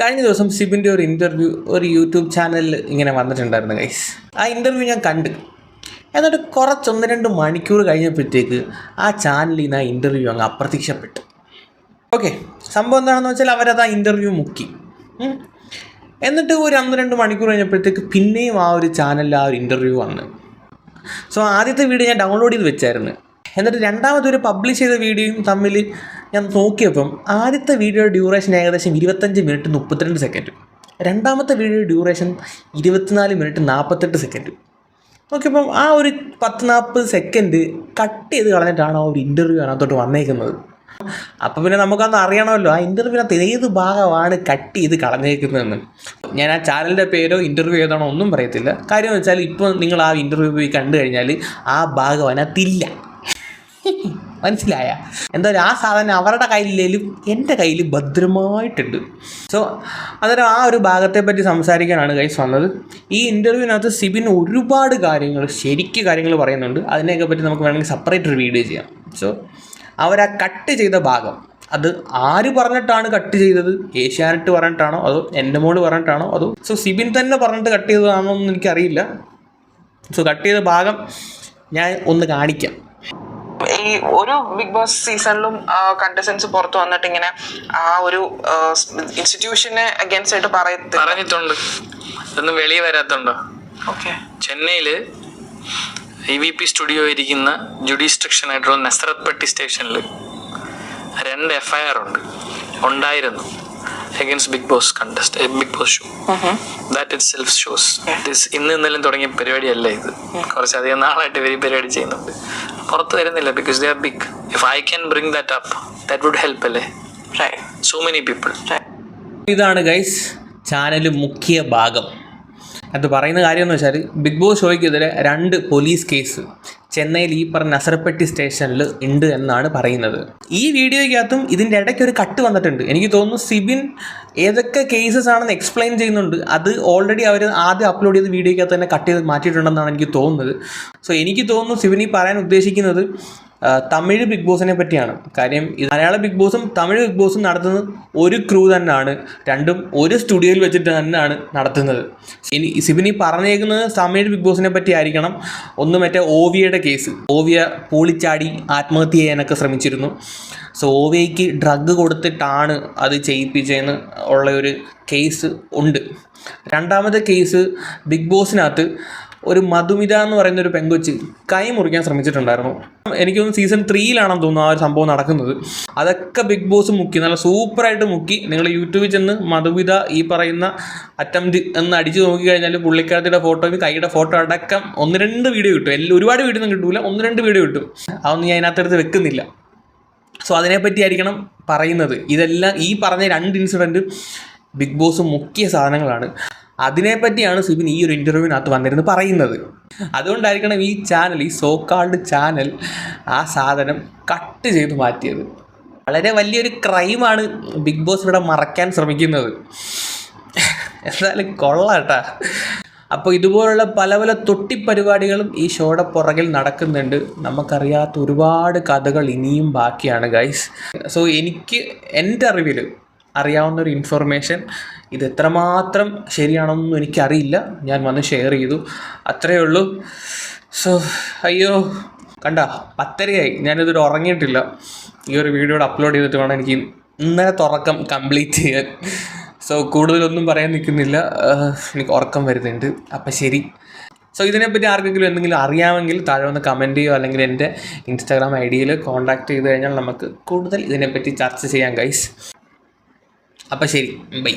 കഴിഞ്ഞ ദിവസം സിബിന്റെ ഒരു ഇന്റർവ്യൂ ഒരു യൂട്യൂബ് ചാനലിൽ ഇങ്ങനെ വന്നിട്ടുണ്ടായിരുന്നു ഗൈസ് ആ ഇന്റർവ്യൂ ഞാൻ കണ്ട്. എന്നിട്ട് കുറച്ചൊന്ന് രണ്ട് മണിക്കൂർ കഴിഞ്ഞപ്പോഴത്തേക്ക് ആ ചാനലിൽ നിന്ന് ആ ഇന്റർവ്യൂ അങ്ങ് അപ്രത്യക്ഷപ്പെട്ടു. ഓക്കെ സംഭവം എന്താണെന്ന് വെച്ചാൽ അവരത് ആ ഇന്റർവ്യൂ മുക്കി. എന്നിട്ട് ഒരു അന്ന് രണ്ട് മണിക്കൂർ കഴിഞ്ഞപ്പോഴത്തേക്ക് പിന്നെയും ആ ഒരു ചാനലിൽ ആ ഒരു ഇന്റർവ്യൂ വന്ന്. സോ ആദ്യത്തെ വീഡിയോ ഞാൻ ഡൗൺലോഡ് ചെയ്ത് വെച്ചായിരുന്നു. എന്നിട്ട് രണ്ടാമത്തെ ഒരു പബ്ലിഷ് ചെയ്ത വീഡിയോയും തമ്മിൽ ഞാൻ നോക്കിയപ്പം ആദ്യത്തെ വീഡിയോയുടെ ഡ്യൂറേഷൻ ഏകദേശം ഇരുപത്തഞ്ച് മിനിറ്റ് മുപ്പത്തിരണ്ട് സെക്കൻഡ് രണ്ടാമത്തെ വീഡിയോ ഡ്യൂറേഷൻ ഇരുപത്തിനാല് മിനിറ്റ് നാൽപ്പത്തെട്ട് സെക്കൻഡ് നോക്കിയപ്പം ആ ഒരു പത്ത് നാൽപ്പത് സെക്കൻഡ് കട്ട് ചെയ്ത് കളഞ്ഞിട്ടാണ് ആ ഒരു ഇന്റർവ്യൂ അതിനകത്തോട്ട് വന്നേക്കുന്നത്. അപ്പോൾ പിന്നെ നമുക്കന്ന് അറിയണമല്ലോ ആ ഇന്റർവ്യൂവിനകത്ത് ഏത് ഭാഗമാണ് കട്ട് ചെയ്ത് കളഞ്ഞേക്കുന്നതെന്ന്. ഞാൻ ആ ചാനലിന്റെ പേരോ ഇന്റർവ്യൂ ഏതാണോ ഒന്നും പറയത്തില്ല. കാര്യം വെച്ചാൽ ഇപ്പോൾ നിങ്ങൾ ആ ഇന്റർവ്യൂ പോയി കണ്ടു കഴിഞ്ഞാൽ ആ ഭാഗം അതിനകത്തില്ല മനസ്സിലായ? എന്തായാലും ആ സാധനം അവരുടെ കയ്യിലേലും എന്റെ കയ്യിൽ ഭദ്രമായിട്ടുണ്ട്. സോ അന്നേരം ആ ഒരു ഭാഗത്തെ പറ്റി സംസാരിക്കാനാണ് ഗൈസ് വന്നത്. ഈ ഇന്റർവ്യൂവിനകത്ത് സിബിൻ ഒരുപാട് കാര്യങ്ങൾ ശരിക്ക് കാര്യങ്ങൾ പറയുന്നുണ്ട്. അതിനെയൊക്കെ പറ്റി നമുക്ക് വേണമെങ്കിൽ സെപ്പറേറ്റ് ഒരു വീഡിയോ ചെയ്യാം. സോ അവരാ കട്ട് ചെയ്ത ഭാഗം. അത് ആര് പറഞ്ഞിട്ടാണ് കട്ട് ചെയ്തത്? ഏഷ്യാനെറ്റ് പറഞ്ഞിട്ടാണോ? അതോ എന്റെ മോൾ പറഞ്ഞിട്ടാണോ? അതോ സോ സിബിൻ തന്നെ പറഞ്ഞിട്ട് കട്ട് ചെയ്തതാണോ എന്ന് എനിക്കറിയില്ല. സോ കട്ട് ചെയ്ത ഭാഗം ഞാൻ ഒന്ന് കാണിക്കാം. ഈ ഒരു ബിഗ് ബോസ് സീസണിലും കണ്ടസ്റ്റൻസ് പുറത്ത് വന്നിട്ട് ഇങ്ങനെ ആ ഒരു ഇൻസ്റ്റിറ്റ്യൂഷനെ അഗേൻസ്റ്റ് ആയിട്ട് പറയത്തില്ല. പറഞ്ഞിട്ടുണ്ട്. ഇതൊന്നും വെളിയിൽ വരാത്തുണ്ടോ ഓക്കെ ചെന്നൈയിൽ ഇ വി പി സ്റ്റുഡിയോ ഇരിക്കുന്ന ജുഡീസ്ട്രിക്ഷൻ ആയിട്ടുള്ള നസ്രത് പട്ടി സ്റ്റേഷനിൽ രണ്ട് എഫ് ഐ ആർ ഉണ്ട്. ഉണ്ടായിരുന്നു. Against Bigg Boss contest Bigg Boss show that itself shows ഇന്ന് ഇന്നലെയും തുടങ്ങിയ പരിപാടിയല്ല ഇത്. കുറച്ചധികം നാളായിട്ട് ഇവർ പരിപാടി ചെയ്യുന്നുണ്ട്. പുറത്ത് വരുന്നില്ല because they are big if I can bring that up that would help അല്ലേ? സോ മെനി പീപ്പിൾ ഇതാണ് ഗൈസ് ചാനൽ മുഖ്യ ഭാഗം. അത് പറയുന്ന കാര്യം എന്ന് വെച്ചാൽ ബിഗ് ബോസ് ഷോയ്ക്കെതിരെ രണ്ട് പോലീസ് കേസ് ചെന്നൈയിൽ ഈ പറഞ്ഞ നസറപ്പെട്ടി സ്റ്റേഷനിൽ ഉണ്ട് എന്നാണ് പറയുന്നത്. ഈ വീഡിയോയ്ക്കകത്തും ഇതിന്റെ ഇടയ്ക്ക് ഒരു കട്ട് വന്നിട്ടുണ്ട്. എനിക്ക് തോന്നുന്നു സിബിൻ ഏതൊക്കെ കേസസ് ആണെന്ന് എക്സ്പ്ലെയിൻ ചെയ്യുന്നുണ്ട്. അത് ഓൾറെഡി അവർ ആദ്യം അപ്ലോഡ് ചെയ്ത വീഡിയോയ്ക്കകത്ത് തന്നെ കട്ട് ചെയ്ത് മാറ്റിയിട്ടുണ്ടെന്നാണ് എനിക്ക് തോന്നുന്നത്. സോ എനിക്ക് തോന്നുന്നു സിബിൻ ഈ പറയാൻ ഉദ്ദേശിക്കുന്നത് തമിഴ് ബിഗ് ബോസിനെ പറ്റിയാണ്. കാര്യം മലയാള ബിഗ് ബോസും തമിഴ് ബിഗ് ബോസും നടത്തുന്നത് ഒരു ക്രൂ തന്നെയാണ്. രണ്ടും ഒരു സ്റ്റുഡിയോയിൽ വെച്ചിട്ട് തന്നെയാണ് നടത്തുന്നത്. ഇനി സിബിനി പറഞ്ഞേക്കുന്നത് തമിഴ് ബിഗ് ബോസിനെ പറ്റി ആയിരിക്കണം. ഒന്ന് മറ്റേ ഓവിയയുടെ കേസ്. ഓവിയ പൂളിച്ചാടി ആത്മഹത്യ ചെയ്യാനൊക്കെ ശ്രമിച്ചിരുന്നു. സോ ഓവിയയ്ക്ക് ഡ്രഗ് കൊടുത്തിട്ടാണ് അത് ചെയ്യിപ്പിച്ചതെന്ന് ഉള്ള ഒരു കേസ് ഉണ്ട്. രണ്ടാമത്തെ കേസ് ബിഗ് ബോസിനകത്ത് ഒരു മധുമിത എന്ന് പറയുന്ന ഒരു പെങ്കൊച്ച് കൈ മുറിക്കാൻ ശ്രമിച്ചിട്ടുണ്ടായിരുന്നു. എനിക്ക് തോന്നുന്നു സീസൺ ത്രീയിലാണെന്ന് തോന്നുന്നു ആ ഒരു സംഭവം നടക്കുന്നത്. അതൊക്കെ ബിഗ് ബോസ് മുക്കി നല്ല സൂപ്പറായിട്ട് മുക്കി. നിങ്ങൾ യൂട്യൂബിൽ ചെന്ന് മധുമിത ഈ പറയുന്ന അറ്റംപ്റ്റ് എന്ന് അടിച്ചു നോക്കിക്കഴിഞ്ഞാൽ പുള്ളിക്കാരത്തിയുടെ ഫോട്ടോയും കൈയുടെ ഫോട്ടോ അടക്കം ഒന്ന് രണ്ട് വീഡിയോ കിട്ടും. എല്ലാം ഒരുപാട് വീഡിയോ ഒന്നും കിട്ടൂല ഒന്ന് രണ്ട് വീഡിയോ കിട്ടും. അതൊന്നും ഞാൻ അതിനകത്തെടുത്ത് വെക്കുന്നില്ല. സോ അതിനെപ്പറ്റി ആയിരിക്കണം പറയുന്നത്. ഇതെല്ലാം ഈ പറഞ്ഞ രണ്ട് ഇൻസിഡന്റ് ബിഗ് ബോസ് മുക്കിയ സാധനങ്ങളാണ്. അതിനെപ്പറ്റിയാണ് സുബിൻ ഈ ഒരു ഇന്റർവ്യൂവിനകത്ത് വന്നിരുന്ന് പറയുന്നത്. അതുകൊണ്ടായിരിക്കണം ഈ ചാനൽ ഈ സോ കാൾഡ് ചാനൽ ആ സാധനം കട്ട് ചെയ്ത് മാറ്റിയത്. വളരെ വലിയൊരു ക്രൈമാണ് ബിഗ് ബോസ് ഇവിടെ മറയ്ക്കാൻ ശ്രമിക്കുന്നത്. എന്തായാലും കൊള്ളാട്ടാ. അപ്പോൾ ഇതുപോലുള്ള പല പല തൊട്ടിപ്പരിപാടികളും ഈ ഷോയുടെ പുറകിൽ നടക്കുന്നുണ്ട്. നമുക്കറിയാത്ത ഒരുപാട് കഥകൾ ഇനിയും ബാക്കിയാണ് ഗൈസ് സോ എനിക്ക് എന്റെ അറിവിൽ അറിയാവുന്ന ഒരു ഇൻഫർമേഷൻ ഇത് എത്രമാത്രം ശരിയാണെന്നൊന്നും എനിക്കറിയില്ല. ഞാൻ വന്ന് ഷെയർ ചെയ്തു. അത്രയേ ഉള്ളൂ. സോ അയ്യോ. കണ്ട പത്തരയായി. ഞാനിതൊരു ഉറങ്ങിയിട്ടില്ല. ഈ ഒരു വീഡിയോ അപ്ലോഡ് ചെയ്തിട്ട് വേണം എനിക്ക് ഇന്നലെ തുറക്കം കംപ്ലീറ്റ് ചെയ്യാൻ. സോ കൂടുതലൊന്നും പറയാൻ നിൽക്കുന്നില്ല. എനിക്ക് ഉറക്കം വരുന്നുണ്ട്. അപ്പം ശരി. സോ ഇതിനെപ്പറ്റി ആർക്കെങ്കിലും എന്തെങ്കിലും അറിയാമെങ്കിൽ താഴെ വന്ന് കമന്റ് ചെയ്യുമോ അല്ലെങ്കിൽ എന്റെ ഇൻസ്റ്റാഗ്രാം ഐ ഡിയിൽ കോൺടാക്ട് ചെയ്ത് കഴിഞ്ഞാൽ നമുക്ക് കൂടുതൽ ഇതിനെപ്പറ്റി ചർച്ച ചെയ്യാം ഗൈസ് അപ്പം ശരി ബൈ.